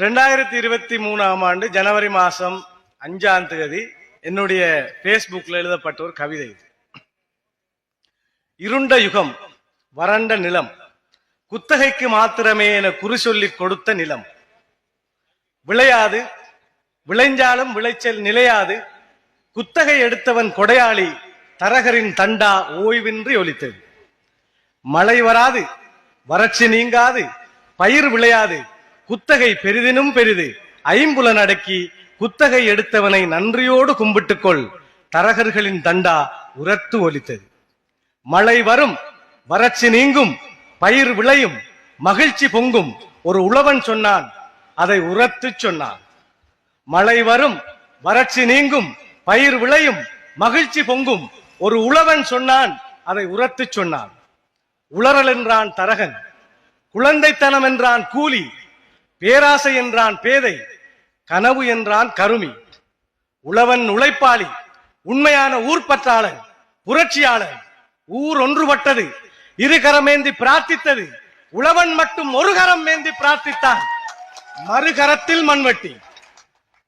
ரெண்டாயிரத்தி இருபத்தி மூணாம் ஆண்டு ஜனவரி மாசம் அஞ்சாம் தேதி என்னுடைய பேஸ்புக்ல எழுதப்பட்ட ஒரு கவிதை இது. இருண்ட யுகம் வறண்ட நிலம் குத்தகைக்கு மாத்திரமே என குறி சொல்லிக் கொடுத்த நிலம். விளையாது விளைஞ்சாலும் விளைச்சல் நிலையாது குத்தகை எடுத்தவன் கொடையாளி தரகரின் தண்டா ஓய்வின்றி ஒலித்தது. மழை வராது வறட்சி நீங்காது பயிர் விளையாது குத்தகை பெரிதினும் பெரிது. ஐம்புலன் அடக்கி குத்தகை எடுத்தவனை நன்றியோடு கும்பிட்டுக்கொள் தரகர்களின் தண்டா உரத்து ஒலித்தது. மழை வரும் வறட்சி நீங்கும் பயிர் விளையும் மகிழ்ச்சி பொங்கும் ஒரு உழவன் சொன்னான் அதை உரத்துச் சொன்னான். மழை வரும் வறட்சி நீங்கும் பயிர் விளையும் மகிழ்ச்சி பொங்கும் ஒரு உழவன் சொன்னான் அதை உரத்துச் சொன்னான். உளறல் என்றான் தரகன் குழந்தைத்தனம் என்றான் கூலி பேராசை என்றான் பேதை கனவு என்றான் கருமி. உழவன் உழைப்பாளி உண்மையான ஊர்பற்றாளன் புரட்சியாளன். ஊர் ஒன்றுபட்டது இரு கரமேந்தி பிரார்த்தித்தது உழவன் மட்டும் ஒரு கரம் மேந்தி பிரார்த்தித்தான். மறுகரத்தில் மண்வெட்டி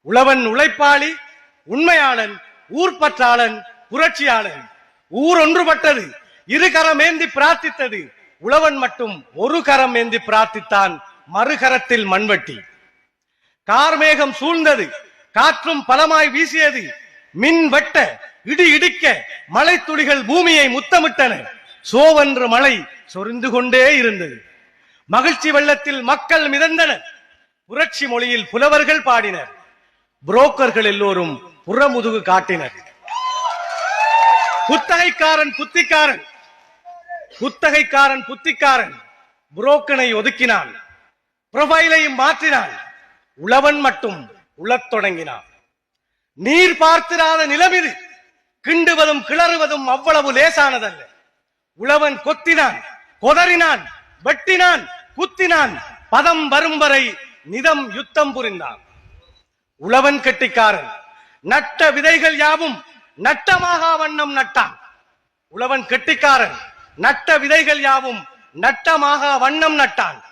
உழவன் உழைப்பாளி உண்மையாளன் ஊர்பற்றாளன் புரட்சியாளன். ஊர் ஒன்றுபட்டது இரு கரம் ஏந்தி பிரார்த்தித்தது உழவன் மட்டும் ஒரு கரம் ஏந்தி பிரார்த்தித்தான். மறுகரத்தில் மண்வெட்டி. கார்மேகம் சூழ்ந்தது காற்றும் பலமாய் வீசியது மின் வெட்ட இடி இடிக்க மலை துளிகள் பூமியை முத்தமிட்டன. சோவென்று மழை சொரிந்து கொண்டே இருந்தது. மகிழ்ச்சி வெள்ளத்தில் மக்கள் மிதந்தனர் புரட்சி மொழியில் புலவர்கள் பாடினர். புரோக்கர்கள் எல்லோரும் புறமுதுகு காட்டினர். குத்தகைக்காரன் புத்திக்காரன். குத்தகைக்காரன் புத்திக்காரன். புரோக்கனை ஒதுக்கினான். புரொஃபைலையும் மாற்றினான் உழவன் மட்டும் உழத் தொடங்கினான். நீர் பார்த்திராத நிலம் இது. கிண்டுவதும் கிளறுவதும் அவ்வளவு லேசானதல்ல. உழவன் கொத்தினான் கொதறினான் வெட்டினான் குத்தினான். பதம் வரும் வரை நிதம் யுத்தம் புரிந்தான். உழவன் கெட்டிக்காரன். நட்ட விதைகள் யாவும் நட்டமாக வண்ணம் நட்டான். உழவன் கெட்டிக்காரன். நட்ட விதைகள் யாவும் நட்டமாக வண்ணம் நட்டான்.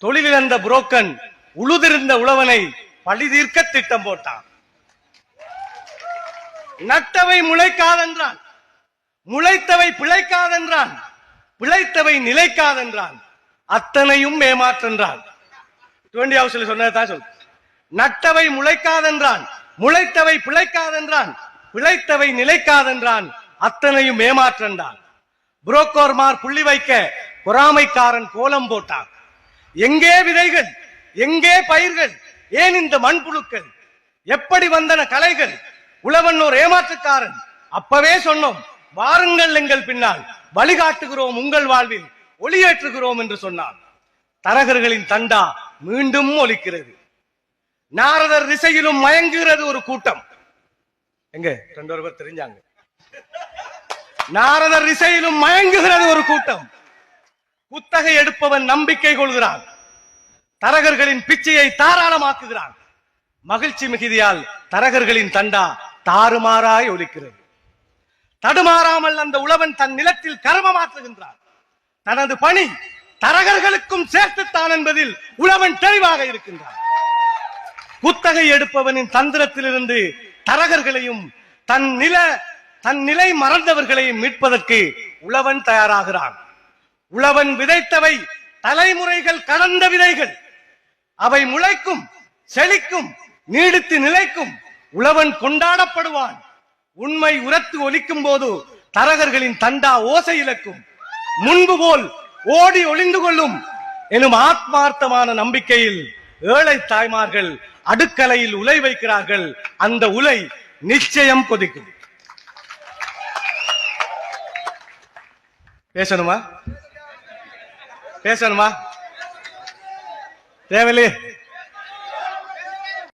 தொழிலிழந்த புரோக்கன் உழுதிருந்த உழவனை பழி தீர்க்க திட்டம் போட்டான். நட்டவை முளைக்காதென்றான். முளைத்தவை பிழைக்காதென்றான். பிழைத்தவை நிலைக்காதென்றான். அத்தனையும் ஏமாற்றென்றான். டுவெண்டி ஹவுஸ்ல சொன்னதான் சொல் நட்டவை முளைக்காதென்றான். முளைத்தவை பிழைக்காதென்றான். பிழைத்தவை நிலைக்காதென்றான். அத்தனையும் ஏமாற்றென்றான். புரோக்கோர்மார் புள்ளி வைக்க பொறாமைக்காரன் கோலம் போட்டான். எங்கே விதைகள் எங்கே பயிர்கள் ஏன் இந்த மண்புழுக்கள் எப்படி வந்தன கலைகள் உழவன் ஒரு ஏமாற்றுக்காரன் அப்பவே சொன்னோம் வாருங்கள் எங்கள் பின்னால் வழிகாட்டுகிறோம் உங்கள் வாழ்வில் ஒளியேற்றுகிறோம் என்று சொன்னான். தரகர்களின் தண்டா மீண்டும் ஒலிக்கிறது. நாரதர் திசையிலும் மயங்குகிறது ஒரு கூட்டம். எங்க? ரெண்டு ஒருவர் தெரிஞ்சாங்க. நாரதர் திசையிலும் மயங்குகிறது ஒரு கூட்டம். குத்தகை எடுப்பவன் நம்பிக்கை கொள்கிறான். தரகர்களின் பிச்சையை தாராளமாக்குகிறான். மகிழ்ச்சி மிகுதியால் தரகர்களின் தண்டா தாறுமாறாய் ஒலிக்கிறது. தடுமாறாமல் அந்த உழவன் தன் நிலத்தில் கர்மமாற்றுகின்றான் தனது பணி தரகர்களுக்கும் சேர்த்துத்தான் என்பதில் உழவன் தெளிவாக இருக்கின்றான். குத்தகை எடுப்பவனின் தந்திரத்திலிருந்து தரகர்களையும் தன் நில தன் நிலை மறந்தவர்களையும் மீட்பதற்கு உழவன் தயாராகிறான். உழவன் விதைத்தவை தலைமுறைகள் கடந்த விதைகள். அவை முளைக்கும் செழிக்கும் நீடித்து நிலைக்கும். உழவன் கொண்டாடப்படுவான். உண்மை உரத்து ஒலிக்கும் போது தரகர்களின் தண்டா ஓசை இழக்கும். முன்பு போல் ஓடி ஒளிந்து கொள்ளும் எனும் ஆத்மார்த்தமான நம்பிக்கையில் ஏழை தாய்மார்கள் அடுக்கலையில் உலை வைக்கிறார்கள். அந்த உலை நிச்சயம் கொதிக்கும். பேசணுமா? பேசணுமா? தேவையில்லையே.